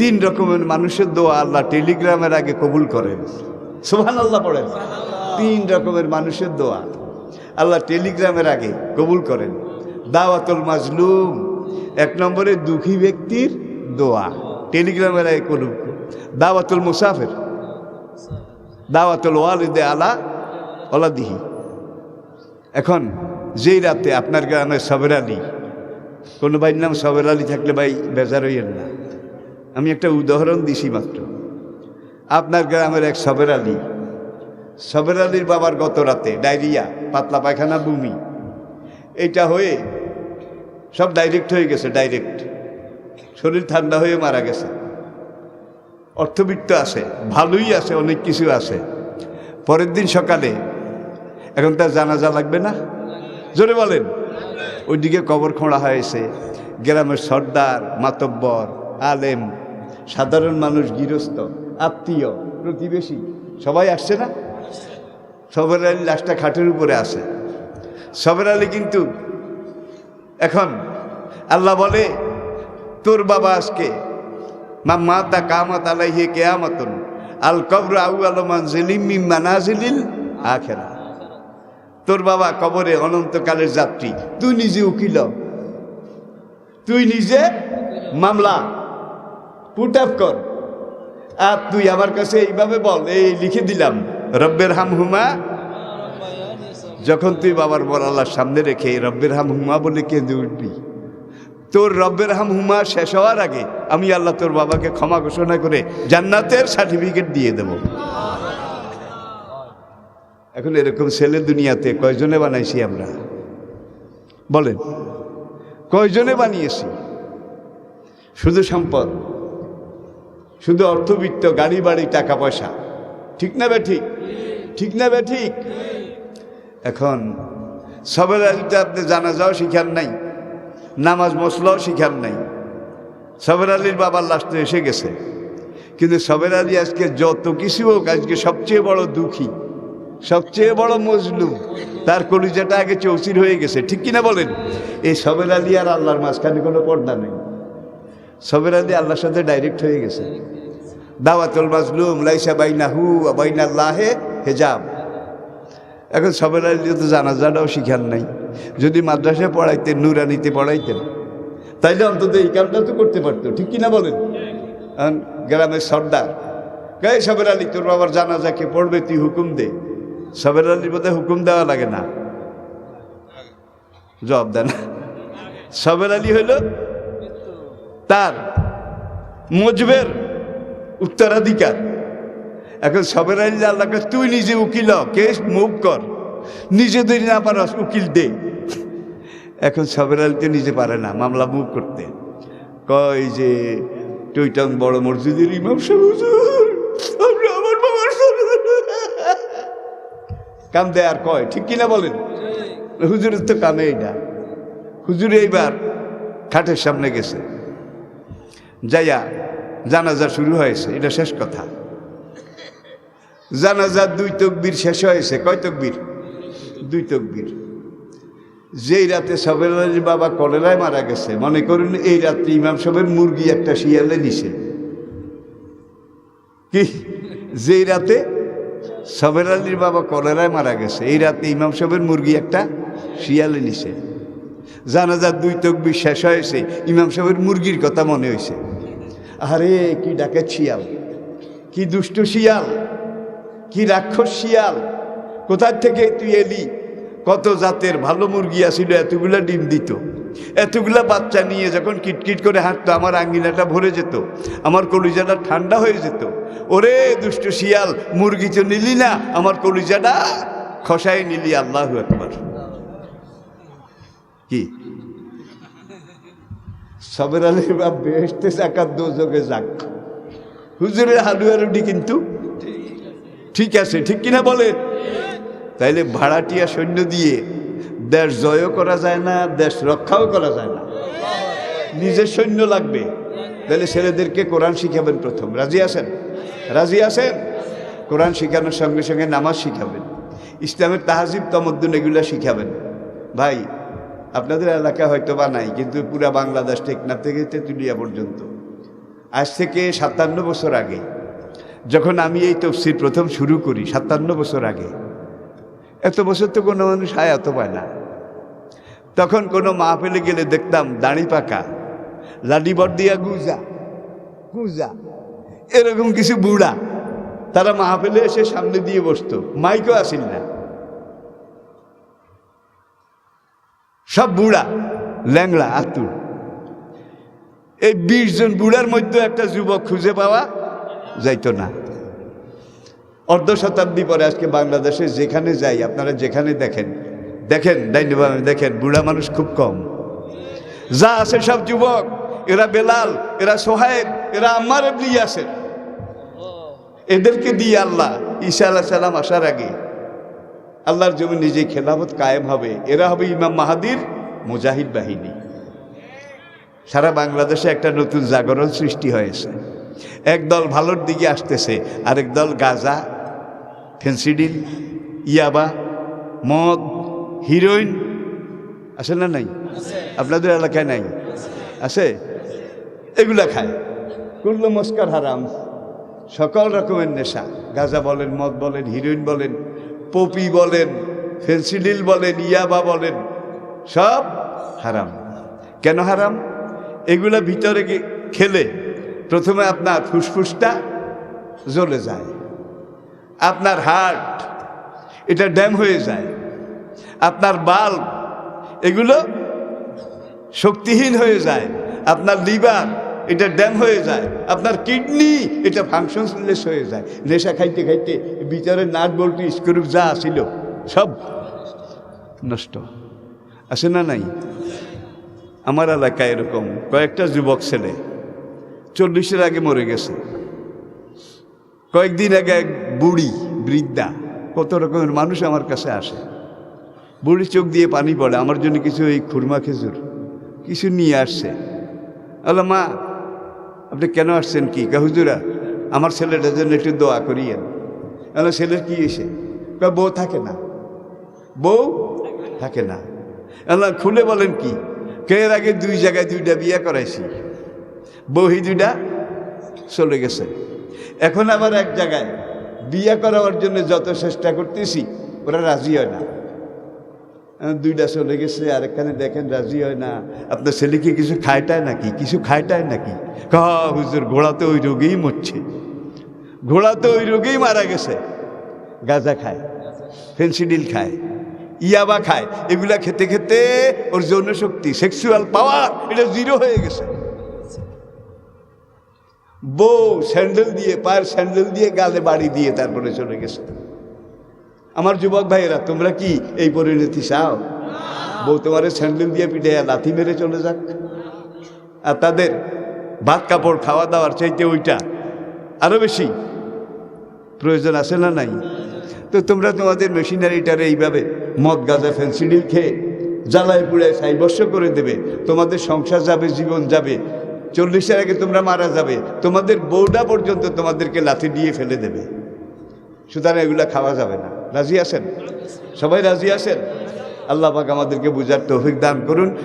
তিন রকমের মানুষের দোয়া আল্লাহ টেলিগ্রামের আগে কবুল করেন সোহান আল্লাহ পড়েন। তিন রকমের মানুষের দোয়া আল্লাহ টেলিগ্রামের আগে কবুল করেন। দাওয়াতুল মাজলুম, এক নম্বরে দুঃখী ব্যক্তির দোয়া। টেলিগ্রামের আগে কবুল দাওয়াতুল মুসাফের, দাওয়াতুল ওয়ালিদে আলা ওলাদিহি। এখন যেই রাতে আপনার গ্রামে সবের আলী, কোনো ভাইয়ের নাম সবের আলী থাকলে ভাই বেজার হইয়েন না। আমি একটা উদাহরণ দিছি মাত্র। আপনার গ্রামের এক সবের আলী। সবের আলীর বাবার গত রাতে ডায়রিয়া, পাতলা পায়খানা, বমি। এইটা হয়ে সব ডাইরেক্ট হয়ে গেছে, ডাইরেক্ট। শরীর ঠান্ডা হয়ে মারা গেছে। অর্থবিত্ত আছে, ভালোই আছে, অনেক কিছু আছে। পরের দিন সকালে, এখন তার জানাজা লাগবে না? জোরে বলেন। ওইদিকে কবর খোঁড়া হয়েছে, গ্রামের সর্দার, মাতব্বর, আলেম সাধারণ মানুষ গৃহস্থ, আত্মীয়, প্রতিবেশী, সবাই আসছে না? সবের আলী লাশটা খাটের উপরে আসে সবের আলী কিন্তু এখন আল্লাহ বলে, তোর বাবা আজকে মা মাতা কামাত আলাইহে কেয়ামতন, আল কবর আউ আল মানজিলিম মিম মানাজিলিল আখেরা তোর বাবা কবরে অনন্তকালের যাত্রী, তুই নিজে উকিল। তুই নিজে মামলা পুট আপ কর। আর তুই আমার কাছে এইভাবে বল, এই লিখে দিলাম, রব্বের হাম হুমা যখন তুই বাবার বর আল্লাহর সামনে রেখে রব্বের হাম হুমা বলে কেঁদে উঠবি, তোর রব্বের হাম হুমা শেষ হওয়ার আগে আমি আল্লাহ তোর বাবাকে ক্ষমা ঘোষণা করে জান্নাতের সার্টিফিকেট দিয়ে দেব। এখন এরকম ছেলে দুনিয়াতে কয়জনে বানাইছি আমরা? বলেন, কয়জনে বানিয়েছি? শুধু সম্পদ। শুধু অর্থবিত্ত, গাড়ি, বাড়ি, টাকা, পয়সা। ঠিক না বে ঠিক? ঠিক না বে ঠিক? এখন সবের আলীতে আপনি জানাজাও শিখার নাই, নামাজ মশলাও শিখার নাই। সবের আলীর বাবার লাস্টে এসে গেছে। কিন্তু সবের আলী আজকে যত কিছু হোক, আজকে সবচেয়ে বড় দুঃখী, সবচেয়ে বড় মজলুম, তার কলিজাটা আগে চৌচির হয়ে গেছে। ঠিক কিনা বলেন? এই সবের আলী আর আল্লাহর মাঝখানে কোনো পর্দা নেই। সবের আলী আল্লাহর সাথে ডাইরেক্ট হয়ে গেছে। দাওয়াতুল মাজলুম লাইসা বাইনা বাইনাহু বাইনাল্লাহে হেজাব। এখন সবের আলী তো জানাজাটাও শিখার নাই। যদি মাদ্রাসায় পড়াইতেন, নুরানিতে পড়াইতেন, তাইলে অন্তত এই কামটা তো করতে পারতো। ঠিক কিনা বলেন? গ্রামের সর্দার গায়ে সবের আলী তোর বাবার জানাজাকে পড়বে, তুই হুকুম দে। সবের আলীর বোধহয় হুকুম দেওয়া লাগে না। জবাব দেন সবের আলী হইল তার মজবের উত্তরাধিকার। এখন সবের আলী আল্লাহ কাছে তুই নিজে উকিল কেস মুভ কর। নিজে যদি না পারস উকিল দে। এখন সবের আলী তো নিজে পারে না, মামলা মুভ করতে। কয় যে টুইটং বড় মসজিদের ইমাম সাহেব কাম দেয় আর কয়, ঠিক কিনা বলেন? হুজুরের তো কামে এইটা হুজুর এইবার খাটের সামনে গেছে। যাইয়া জানাজা শুরু হয়েছে, এটা শেষ কথা। জানাজার দুই তকবির শেষ হয়েছে, কয় তকবির? দুই তকবির। যেই রাতে সবের বাবা কলেরায় মারা গেছে, মনে করুন এই রাত্রে ইমাম সাহেবের মুরগি একটা শিয়ালে নিছে। কি? যেই রাতে সবের আলীর বাবা কলেরায় মারা গেছে, এই রাতে ইমাম সাহেবের মুরগি একটা শিয়ালে নিছে। জানাজার দুই তকবির শেষ হয়েছে, ইমাম সাহেবের মুরগির কথা মনে হয়েছে। আরে কি ডাকে শিয়াল? কি দুষ্ট শিয়াল? কি রাক্ষস শিয়াল? কোথার থেকে তুই এলি? কত জাতের ভালো মুরগি আসিল, এতগুলা ডিম দিত। এতগুলা বাচ্চা নিয়ে যখন কিটকিট করে হাঁটতো, আমার আঙ্গিনাটা ভরে যেত, আমার কলিজাটা ঠান্ডা হয়ে যেত। ওরে দুষ্ট শিয়াল, মুরগি তো নিলি না, আমার কলিজাটা খসায় নিলি, আল্লাহ একবার কি? সবের আলী বা বেহেস্তে চাকার দোজকে যাক। হুজুরের হালুয়া রুটি কিন্তু ঠিক আছে, ঠিক কিনা বলে? তাইলে ভাড়াটিয়া সৈন্য দিয়ে দেশ জয়ও করা যায় না, দেশ রক্ষাও করা যায় না। নিজের সৈন্য লাগবে। তাহলে ছেলেদেরকে কোরআন শিখাবেন প্রথম। রাজি আছেন? রাজি আছেন? কোরআন শিখানোর সঙ্গে সঙ্গে নামাজ শিখাবেন। ইসলামের তাহাজিব, তমদ্দুন, এগুলো শিখাবেন। ভাই আপনাদের এলাকা হয়তো বা নাই, কিন্তু পুরা বাংলাদেশ টেকনাফ থেকে তেঁতুলিয়া পর্যন্ত। আজ থেকে সাতান্ন বছর আগে, যখন আমি এই তফসির প্রথম শুরু করি, সাতান্ন বছর আগে, এত বছর তো কোনো মানুষ হায়াত পায় না। তখন কোনো মাহফিলে গেলে দেখতাম দাঁড়ি পাকা লাডি বর্দিয়া গুজা গুজা, এরকম কিছু বুড়া, তারা মাহফিলে এসে সামনে দিয়ে বসতো, মাইকও আসিল না। সব বুড়া, ল্যাংড়া, আতুর। এই বিশ জন বুড়ার মধ্যে একটা যুবক খুঁজে পাওয়া যাইতো না। অর্ধ শতাব্দী পরে আজকে বাংলাদেশে যেখানে যাই, আপনারা যেখানে দেখেন দেখেন ডাইনিবামে দেখেন, বুড়া মানুষ খুব কম। যা আছে সব যুবক, এরা বেলাল, এরা সোহায়েব, এরা আম্মার এবলি আছেন এদেরকে দিয়ে আল্লাহ ঈসা আল্লাহ সালাম আসার আগে আল্লাহর জমি নিজে খেলাফত কায়েম হবে। এরা হবে ইমাম মাহাদির মুজাহিদ বাহিনী। সারা বাংলাদেশে একটা নতুন জাগরণ সৃষ্টি হয়েছে। একদল ভালোর দিকে আসতেছে, আরেক দল গাজা, ফেন্সিডিল, ইয়াবা, মদ, হিরোইন, আছে না নাই? আপনাদের এলাকায় নাই? আছে? এগুলা খায়। কুল্লো মস্কার হারাম। সকল রকমের নেশা। গাজা বলেন, মদ বলেন, হিরোইন বলেন পপি বলেন ফেন্সিডিল বলেন, ইয়াবা বলেন, সব হারাম। কেন হারাম? এগুলা ভিতরে খেলে প্রথমে আপনার ফুসফুসটা জ্বলে যায়, আপনার হার্ট, এটা ড্যাম হয়ে যায়, আপনার বাল্ব, এগুলো শক্তিহীন হয়ে যায়, আপনার লিভার এটা ড্যাম হয়ে যায়। আপনার কিডনি, এটা ফাংশনলেস হয়ে যায়। নেশা খাইতে খাইতে ভিতরে নাট বল্টি স্ক্রু যা আসিল সব নষ্ট। আছে না নাই? আমার এলাকায় এরকম কয়েকটা যুবক ছেলে, চল্লিশের আগে মরে গেছে। কয়েকদিন আগে এক বুড়ি, বৃদ্ধা, কত রকমের মানুষ আমার কাছে আসে। বুড়ি চোখ দিয়ে পানি পড়ে, আমার জন্য কিছু এই খুরমা খেজুর, কিছু নিয়ে আসছে। আল্লাহ মা আপনি কেন আসছেন কি? হুজুরা, আমার ছেলেটার জন্য একটু দোয়া করিয়েন। আল্লাহ ছেলের কি এসে? বউ থাকে না। বউ থাকে না। আল্লাহ খুলে বলেন কি? কে এর আগে দুই জায়গায় দুইটা বিয়ে করাইছি। বহি দুইটা চলে গেছে। এখন আবার এক জায়গায় বিয়ে করাবার জন্য যত চেষ্টা করতেছি, ওরা রাজি হয় না। দুইটা চলে গেছে, আরেকখানে দেখেন রাজি হয় না। আপনার ছেলেকে কিছু খায়টায় নাকি? কিছু খায়টায় নাকি? কা হুজুর ওই রোগেই মরছে। ঘোড়া তো ওই রোগেই মারা গেছে। গাঁজা খায় ফেন্সিডিল খায়, ইয়াবা খায়। এগুলা খেতে খেতে ওর যৌন শক্তি সেক্সুয়াল পাওয়ার এটা জিরো হয়ে গেছে। বউ স্যান্ডেল দিয়ে, পায়ের স্যান্ডেল দিয়ে গালে বাড়ি দিয়ে তারপরে চলে গেছে। আমার যুবক ভাইয়েরা, তোমরা কি এই পরিণতি চাও? বউ তোমার স্যান্ডেল দিয়ে পিঠে লাথি মেরে চলে যাক। আর তাদের ভাত, কাপড়, খাওয়া দাওয়ার চাইতে ওইটা আরও বেশি প্রয়োজন আছে না নাই? তো তোমরা তোমাদের মেশিনারিটারে এইভাবে মদ, গাঁজা ফেন্সিডিল খেয়ে জ্বালায় পুড়ায় সাইবর্ষ করে দেবে। তোমাদের সংসার যাবে, জীবন যাবে। চল্লিশের আগে তোমরা মারা যাবে। তোমাদের বউডা পর্যন্ত তোমাদেরকে লাথি দিয়ে ফেলে দেবে। সুতরাং এগুলা খাওয়া যাবে না। রাজি আছেন? সবাই রাজি আছেন? আল্লাহ পাক আমাদেরকে বুঝার তৌফিক দান করুন।